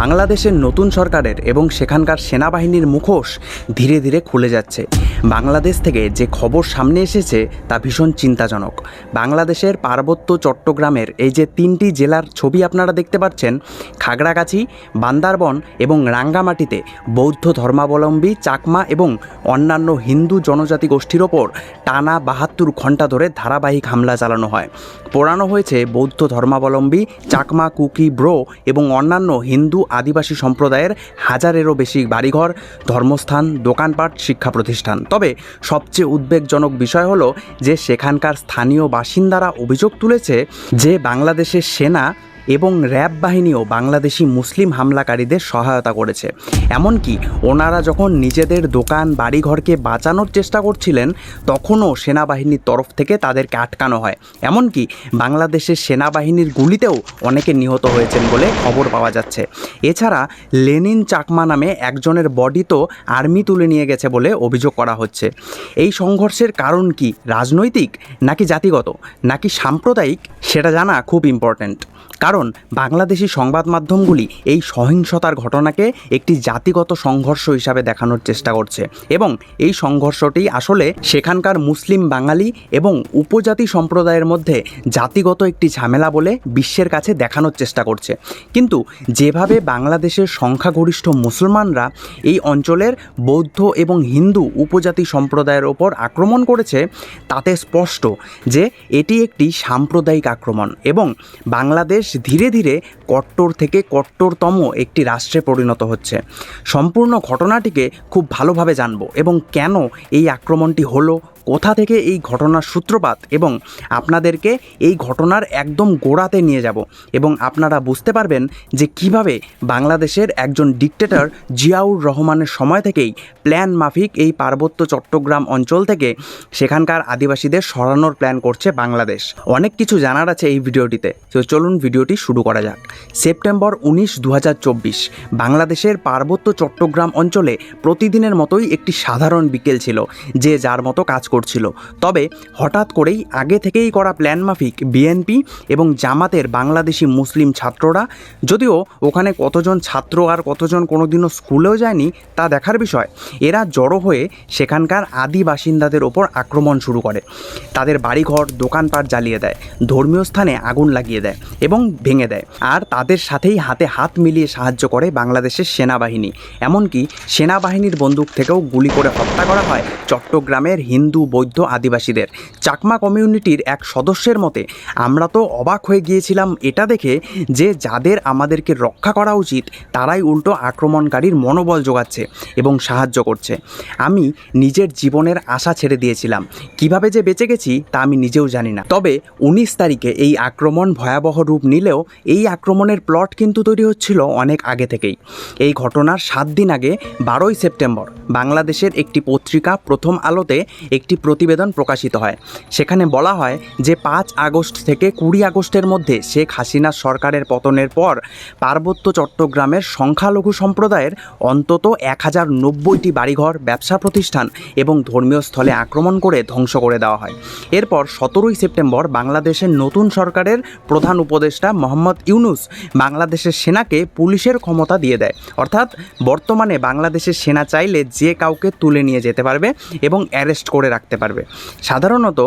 বাংলাদেশের নতুন সরকারের এবং সেখানকার সেনাবাহিনীর মুখোশ ধীরে ধীরে খুলে যাচ্ছে। বাংলাদেশ থেকে যে খবর সামনে এসেছে তা ভীষণ চিন্তাজনক। বাংলাদেশের পার্বত্য চট্টগ্রামের এই যে তিনটি জেলার ছবি আপনারা দেখতে পাচ্ছেন, খাগড়াগাছি, বান্দারবন এবং রাঙ্গামাটিতে বৌদ্ধ ধর্মাবলম্বী, চাকমা এবং অন্যান্য হিন্দু জনজাতি গোষ্ঠীর ওপর টানা বাহাত্তর ঘণ্টা ধরে ধারাবাহিক হামলা চালানো হয়। পোড়ানো হয়েছে বৌদ্ধ ধর্মাবলম্বী, চাকমা কুকি ব্রো এবং অন্যান্য হিন্দু আদিবাসী সম্প্রদায়ের হাজারেরও বেশি বাড়িঘর, ধর্মস্থান, দোকানপাট, শিক্ষা প্রতিষ্ঠান। তবে সবচেয়ে উদ্বেগজনক বিষয় হলো যে সেখানকার স্থানীয় বাসিন্দারা অভিযোগ তুলেছে যে বাংলাদেশের সেনা এবং র্যাব বাহিনীও বাংলাদেশি মুসলিম হামলাকারীদের সহায়তা করেছে। এমনকি ওনারা যখন নিজেদের দোকান, বাড়িঘরকে বাঁচানোর চেষ্টা করছিলেন, তখনও সেনাবাহিনীর তরফ থেকে তাদেরকে আটকানো হয়। এমনকি বাংলাদেশের সেনাবাহিনীর গুলিতেও অনেকে নিহত হয়েছেন বলে খবর পাওয়া যাচ্ছে। এছাড়া লেনিন চাকমা নামে একজনের বডি তো আর্মি তুলে নিয়ে গেছে বলে অভিযোগ করা হচ্ছে। এই সংঘর্ষের কারণ কি, রাজনৈতিক নাকি জাতিগত, নাকি সাম্প্রদায়িক, সেটা জানা খুব ইম্পর্ট্যান্ট কারণ বাংলাদেশি সংবাদ মাধ্যমগুলি এই সহিংসতার ঘটনাকে একটি জাতিগত সংঘর্ষ হিসাবে দেখানোর চেষ্টা করছে। এবং এই সংঘর্ষটি আসলে সেখানকার মুসলিম বাঙালি এবং উপজাতি সম্প্রদায়ের মধ্যে জাতিগত একটি ঝামেলা বলে বিশ্বের কাছে দেখানোর চেষ্টা করছে। কিন্তু যেভাবে বাংলাদেশের সংখ্যাগরিষ্ঠ মুসলমানরা এই অঞ্চলের বৌদ্ধ এবং হিন্দু উপজাতি সম্প্রদায়ের ওপর আক্রমণ করেছে, তাতে স্পষ্ট যে এটি একটি সাম্প্রদায়িক আক্রমণ। এবং বাংলাদেশ ধীরে ধীরে কট্টর থেকে কট্টরতম একটি রাষ্ট্রে পরিণত হচ্ছে। সম্পূর্ণ ঘটনাটিকে খুব ভালোভাবে জানব এবং কেন এই আক্রমণটি হলো কোথা থেকে এই ঘটনার সূত্রপাত এবং আপনাদেরকে এই ঘটনার একদম গোড়াতে নিয়ে যাব এবং আপনারা বুঝতে পারবেন যে কীভাবে বাংলাদেশের একজন ডিকটেটর জিয়াউর রহমানের সময় থেকেই প্ল্যান মাফিক এই পার্বত্য চট্টগ্রাম অঞ্চল থেকে সেখানকার আদিবাসীদের সরানোর প্ল্যান করছে বাংলাদেশ। অনেক কিছু জানার আছে এই ভিডিওটিতে। তো চলুন ভিডিওটি শুরু করা যাক। সেপ্টেম্বর উনিশ দু বাংলাদেশের পার্বত্য চট্টগ্রাম অঞ্চলে প্রতিদিনের মতোই একটি সাধারণ বিকেল ছিল, যে যার মতো কাজ করছিল। তবে হঠাৎ করেই আগে থেকেই করা প্ল্যান মাফিক বিএনপি এবং জামাতের বাংলাদেশি মুসলিম ছাত্ররা, যদিও ওখানে কতজন ছাত্র আর কতজন কোনোদিনও স্কুলেও যায়নি তা দেখার বিষয়, এরা জড়ো হয়ে সেখানকার আদি বাসিন্দাদের ওপর আক্রমণ শুরু করে। তাদের বাড়িঘর, দোকানপাট জ্বালিয়ে দেয়, ধর্মীয় স্থানে আগুন লাগিয়ে দেয় এবং ভেঙে দেয়। আর তাদের সাথেই হাতে হাত মিলিয়ে সাহায্য করে বাংলাদেশের সেনাবাহিনী। এমনকি সেনাবাহিনীর বন্দুক থেকেও গুলি করে হত্যা করা হয় চট্টগ্রামের হিন্দু বৌদ্ধ আদিবাসীদের। চাকমা কমিউনিটির এক সদস্যের মতে, আমরা তো অবাক হয়ে গিয়েছিলাম এটা দেখে যে যাদের আমাদেরকে রক্ষা করা উচিত, তারাই উল্টো আক্রমণকারীর মনোবল যোগাচ্ছে এবং সাহায্য করছে। আমি নিজের জীবনের আশা ছেড়ে দিয়েছিলাম। কীভাবে যে বেঁচে গেছি, তা আমি নিজেও জানি না। তবে উনিশ তারিখে এই আক্রমণ ভয়াবহ রূপ নিলেও, এই আক্রমণের প্লট কিন্তু তৈরি হচ্ছিল অনেক আগে থেকেই। এই ঘটনার সাত দিন আগে, বারোই সেপ্টেম্বর, বাংলাদেশের একটি পত্রিকা প্রথম আলোতে একটি প্রতিবেদন প্রকাশিত হয়। সেখানে বলা হয় যে, পাঁচ আগস্ট থেকে কুড়ি আগস্টের মধ্যে শেখ হাসিনার সরকারের পতনের পর পার্বত্য চট্টগ্রামের সংখ্যালঘু সম্প্রদায়ের অন্তত এক হাজার নব্বইটি বাড়িঘর, ব্যবসা প্রতিষ্ঠান এবং ধর্মীয় স্থলে আক্রমণ করে ধ্বংস করে দেওয়া হয়। এরপর সতেরোই সেপ্টেম্বর বাংলাদেশের নতুন সরকারের প্রধান উপদেষ্টা মোহাম্মদ ইউনুস বাংলাদেশের সেনাকে পুলিশের ক্ষমতা দিয়ে দেয়। অর্থাৎ বর্তমানে বাংলাদেশের সেনা চাইলে যে কাউকে তুলে নিয়ে যেতে পারবে এবং অ্যারেস্ট করে রাখতে পারবে। সাধারণত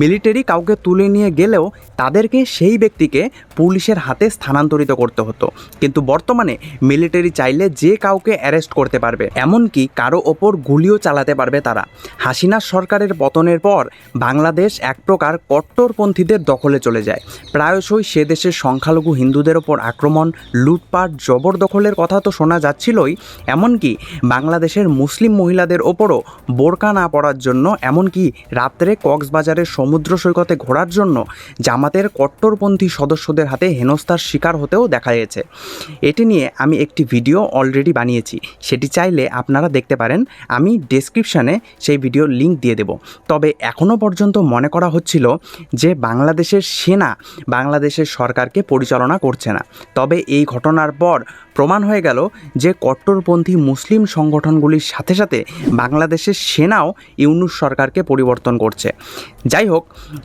মিলিটারি কাউকে তুলে নিয়ে গেলেও তাদেরকে সেই ব্যক্তিকে পুলিশের হাতে স্থানান্তরিত করতে হতো। কিন্তু বর্তমানে মিলিটারি চাইলে যে কাউকে অ্যারেস্ট করতে পারবে, এমনকি কারও ওপর গুলিও চালাতে পারবে তারা। হাসিনা সরকারের পতনের পর বাংলাদেশ এক প্রকার কট্টরপন্থীদের দখলে চলে যায়। প্রায়শই সে দেশের সংখ্যালঘু হিন্দুদের ওপর আক্রমণ, লুটপাট, জবরদখলের কথা তো শোনা যাচ্ছিলই, এমনকি বাংলাদেশের মুসলিম মহিলাদের ওপরও বোরকা না পড়ার জন্য এমনকি রাত্রে কক্সবাজারের সমুদ্র সৈকতে ঘোরার জন্য জামাতের কট্টরপন্থী সদস্যদের হাতে হেনস্থার শিকার হতেও দেখা গেছে। এটি নিয়ে আমি একটি ভিডিও অলরেডি বানিয়েছি। সেটি চাইলে আপনারা দেখতে পারেন। আমি ডেসক্রিপশানে সেই ভিডিওর লিঙ্ক দিয়ে দেব। তবে এখনও পর্যন্ত মনে করা হচ্ছিল যে বাংলাদেশের সেনা বাংলাদেশের সরকারকে পরিচালনা করছে না। তবে এই ঘটনার পর প্রমাণ হয়ে গেল যে কট্টরপন্থী মুসলিম সংগঠনগুলির সাথে সাথে বাংলাদেশের সেনাও ইউনুস সরকারকে পরিবর্তন করছে। যাই হোক,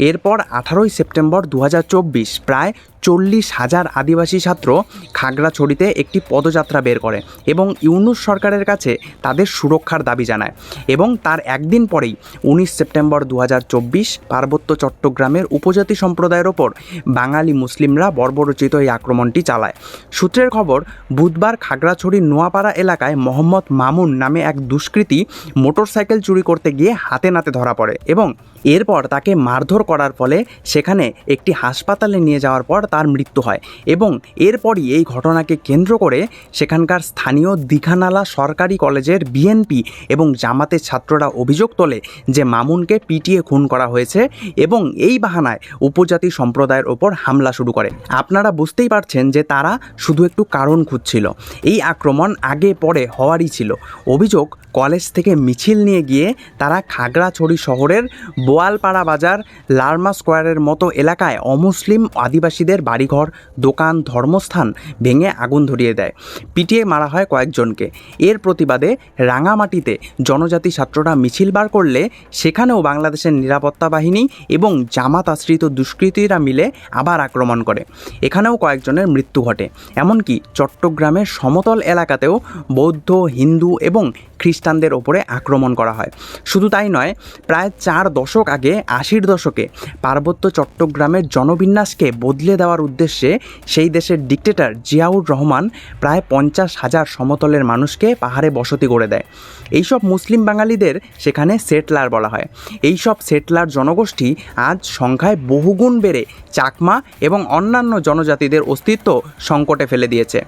এরপর আঠারোই সেপ্টেম্বর দু হাজার চব্বিশ প্রায় চল্লিশ হাজার আদিবাসী ছাত্র খাগড়াছড়িতে একটি পদযাত্রা বের করে এবং ইউনুস সরকারের কাছে তাদের সুরক্ষার দাবি জানায় এবং তার একদিন পরেই উনিশ সেপ্টেম্বর দু হাজার চব্বিশ পার্বত্য চট্টগ্রামের উপজাতি সম্প্রদায়ের ওপর বাঙালি মুসলিমরা বর্বরচিত এই আক্রমণটি চালায়। সূত্রের খবর, বুধবার খাগড়াছড়ির নোয়াপাড়া এলাকায় মোহাম্মদ মামুন নামে এক দুষ্কৃতী মোটরসাইকেল চুরি করতে গিয়ে হাতে নাতে ধরা পড়ে এবং এরপর তাকে মারধর করার ফলে সেখানে একটি হাসপাতালে নিয়ে যাওয়ার পর তার মৃত্যু হয় এবং এরপরই এই ঘটনাকে কেন্দ্র করে সেখানকার স্থানীয় দীঘানালা সরকারি কলেজের বিএনপি এবং জামাতের ছাত্ররা অভিযোগ তোলে যে মামুনকে পিটিয়ে খুন করা হয়েছে এবং এই বাহানায় উপজাতি সম্প্রদায়ের ওপর হামলা শুরু করে। আপনারা বুঝতেই পারছেন যে তারা শুধু একটু কারণ খুঁজছিল। এই আক্রমণ আগে পরে হওয়ারই ছিল। অভিযোগ কলেজ থেকে মিছিল নিয়ে গিয়ে তারা খাগড়াছড়ি শহরের বোয়ালপাড়া বাজার, লার্মা স্কোয়ারের মতো এলাকায় অমুসলিম আদিবাসীদের বাড়িঘর, দোকান, ধর্মস্থান ভেঙে আগুন ধরিয়ে দেয়। পিটিয়ে মারা হয় কয়েকজনকে। এর প্রতিবাদে রাঙামাটিতে জনজাতি ছাত্ররা মিছিল বার করলে সেখানেও বাংলাদেশের নিরাপত্তা বাহিনী এবং জামাত আশ্রিত দুষ্কৃতীরা মিলে আবার আক্রমণ করে। এখানেও কয়েকজনের মৃত্যু ঘটে। এমনকি চট্টগ্রামের সমতল এলাকাতেও বৌদ্ধ, হিন্দু এবং খ্রিস্টানদের ওপরে আক্রমণ করা হয়। শুধু তাই নয়, প্রায় চার দশক আগে, আশির দশকে, পার্বত্য চট্টগ্রামের জনবিন্যাসকে বদলে দেওয়ার উদ্দেশ্যে সেই দেশের ডিক্টেটর জিয়াউর রহমান প্রায় পঞ্চাশ হাজার সমতলের মানুষকে পাহাড়ে বসতি করে দেয়। এইসব মুসলিম বাঙালিদের সেখানে সেটলার বলা হয়। এইসব সেটলার জনগোষ্ঠী আজ সংখ্যায় বহুগুণ বেড়ে চাকমা এবং অন্যান্য জনজাতিদের অস্তিত্ব সংকটে ফেলে দিয়েছে।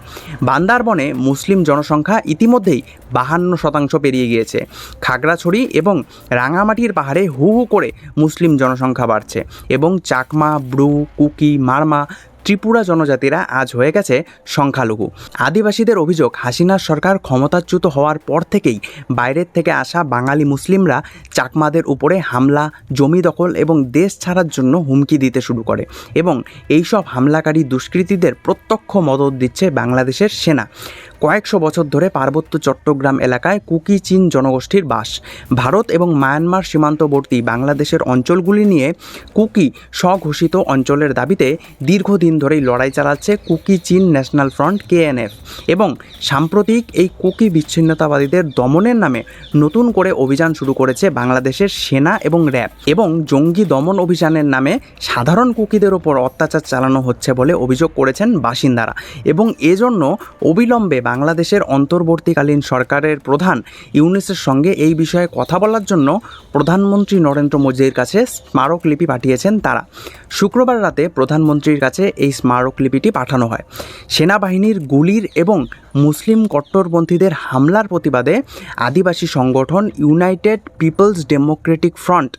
বান্দারবনে মুসলিম জনসংখ্যা ইতিমধ্যেই বাহান্ন শতাংশ পেরিয়ে গিয়েছে। খাগড়াছড়ি এবং রাঙামাটির পাহাড়ে হু হু করে মুসলিম জনসংখ্যা বাড়ছে এবং চাকমা, ব্রু, কুকি, মারমা, ত্রিপুরা জনজাতিরা আজ হয়ে গেছে সংখ্যালঘু। আদিবাসীদের অভিযোগ, হাসিনার সরকার ক্ষমতাচ্যুত হওয়ার পর থেকেই বাইরের থেকে আসা বাঙালি মুসলিমরা চাকমাদের উপরে হামলা, জমি দখল এবং দেশ ছাড়ার জন্য হুমকি দিতে শুরু করে এবং এইসব হামলাকারী দুষ্কৃতীদের প্রত্যক্ষ মদত দিচ্ছে বাংলাদেশের সেনা। কয়েকশো বছর ধরে পার্বত্য চট্টগ্রাম এলাকায় কুকি চীন জনগোষ্ঠীর বাস। ভারত এবং মায়ানমার সীমান্তবর্তী বাংলাদেশের অঞ্চলগুলি নিয়ে কুকি স্বঘোষিত অঞ্চলের দাবিতে দীর্ঘদিন ধরেই লড়াই চালাচ্ছে কুকি চীন ন্যাশনাল ফ্রন্ট, কেএনএফ এবং সাম্প্রতিক এই কুকি বিচ্ছিন্নতাবাদীদের দমনের নামে নতুন করে অভিযান শুরু করেছে বাংলাদেশের সেনা এবং র্যাব এবং জঙ্গি দমন অভিযানের নামে সাধারণ কুকিদের ওপর অত্যাচার চালানো হচ্ছে বলে অভিযোগ করেছেন বাসিন্দারা এবং এজন্য অবিলম্বে বাংলাদেশের অন্তর্বর্তীকালীন সরকারের প্রধান ইউনিসের সঙ্গে এই বিষয়ে কথা বলার জন্য প্রধানমন্ত্রী নরেন্দ্র মোদীর কাছে স্মারকলিপি পাঠিয়েছেন তারা। শুক্রবার রাতে প্রধানমন্ত্রীর কাছে এই স্মারকলিপিটি পাঠানো হয়। সেনাবাহিনীর গুলির এবং মুসলিম কট্টরপন্থীদের হামলার প্রতিবাদে আদিবাসী সংগঠন ইউনাইটেড পিপলস ডেমোক্রেটিক ফ্রন্ট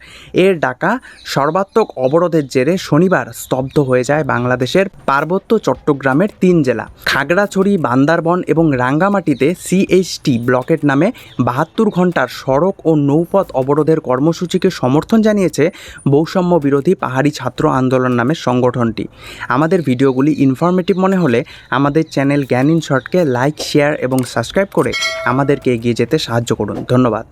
এর ডাকা সর্বাত্মক অবরোধের জেরে শনিবার স্তব্ধ হয়ে যায় বাংলাদেশের পার্বত্য চট্টগ্রামের তিন জেলা। খাগড়াছড়ি, বান্দারবন এবং রাঙ্গামাটিতে সিএইচটি ব্লকেট নামে বাহাত্তর ঘণ্টার সড়ক ও নৌপথ অবরোধের কর্মসূচিকে সমর্থন জানিয়েছে বৈষম্য বিরোধী পাহাড়ি ছাত্র আন্দোলন নামের সংগঠনটি। আমাদের ভিডিওগুলি ইনফরমেটিভ মনে হলে আমাদের চ্যানেল জ্ঞান ইন শর্টকে লাইক, শেয়ার এবং সাবস্ক্রাইব করে আমাদেরকে এগিয়ে যেতে সাহায্য করুন। ধন্যবাদ।